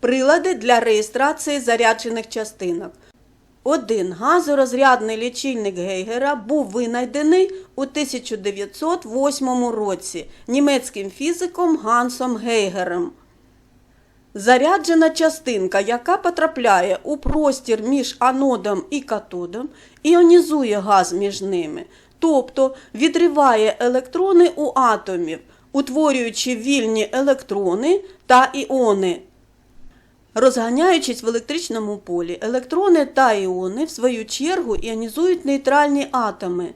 Прилади для реєстрації заряджених частинок. Один газорозрядний лічильник Гейгера був винайдений у 1908 році німецьким фізиком Гансом Гейгером. Заряджена частинка, яка потрапляє у простір між анодом і катодом, іонізує газ між ними, тобто відриває електрони у атомів, утворюючи вільні електрони та іони. Розганяючись в електричному полі, електрони та іони, в свою чергу, іонізують нейтральні атоми.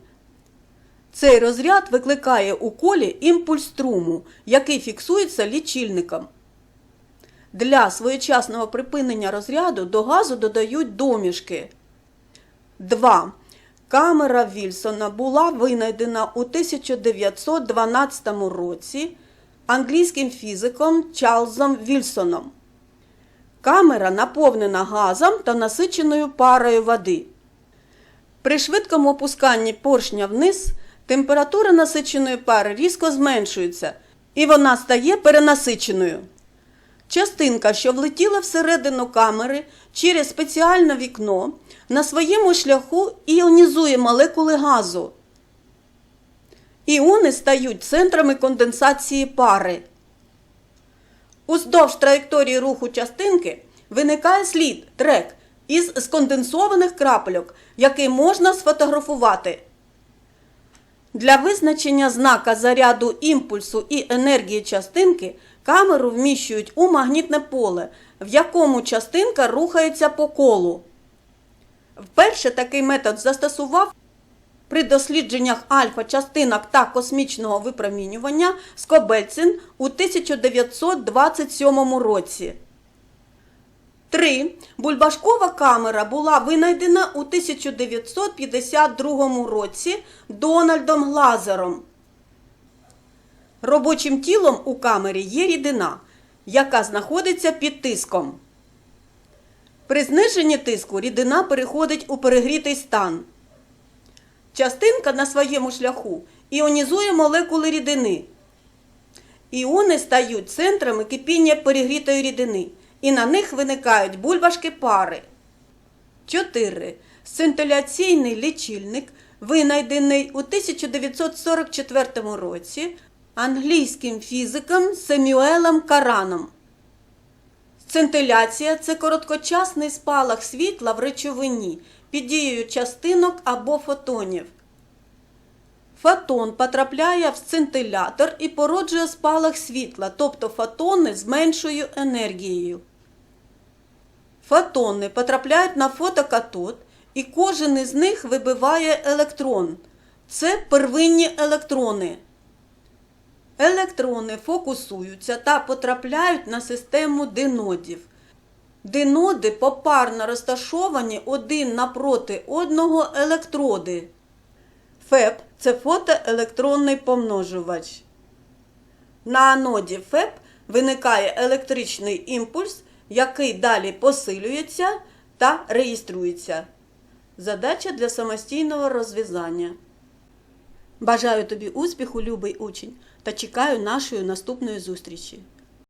Цей розряд викликає у колі імпульс струму, який фіксується лічильником. Для своєчасного припинення розряду до газу додають домішки. 2. Камера Вільсона була винайдена у 1912 році англійським фізиком Чарльзом Вільсоном. Камера наповнена газом та насиченою парою води. При швидкому опусканні поршня вниз температура насиченої пари різко зменшується і вона стає перенасиченою. Частинка, що влетіла всередину камери через спеціальне вікно, на своєму шляху іонізує молекули газу. Іони стають центрами конденсації пари. Уздовж траєкторії руху частинки виникає слід трек із сконденсованих крапельок, який можна сфотографувати. Для визначення знака заряду імпульсу і енергії частинки камеру вміщують у магнітне поле, в якому частинка рухається по колу. Вперше такий метод застосував при дослідженнях альфа-частинок та космічного випромінювання Скобельцин у 1927 році. 3. Бульбашкова камера була винайдена у 1952 році Дональдом Глазером. Робочим тілом у камері є рідина, яка знаходиться під тиском. При зниженні тиску рідина переходить у перегрітий стан. Частинка на своєму шляху іонізує молекули рідини. Іони стають центрами кипіння перегрітої рідини, і на них виникають бульбашки пари. 4. Сцинтиляційний лічильник, винайдений у 1944 році англійським фізиком Семюелем Караном. Сцинтиляція – це короткочасний спалах світла в речовині під дією частинок або фотонів. Фотон потрапляє в сцинтилятор і породжує спалах світла, тобто фотони з меншою енергією. Фотони потрапляють на фотокатод, і кожен із них вибиває електрон. Це первинні електрони. Електрони фокусуються та потрапляють на систему динодів. Диноди попарно розташовані один напроти одного електроди. ФЕП це фотоелектронний помножувач. На аноді ФЕП виникає електричний імпульс, який далі посилюється та реєструється. Задача для самостійного розв'язання. Бажаю тобі успіху, любий учень, та чекаю нашої наступної зустрічі.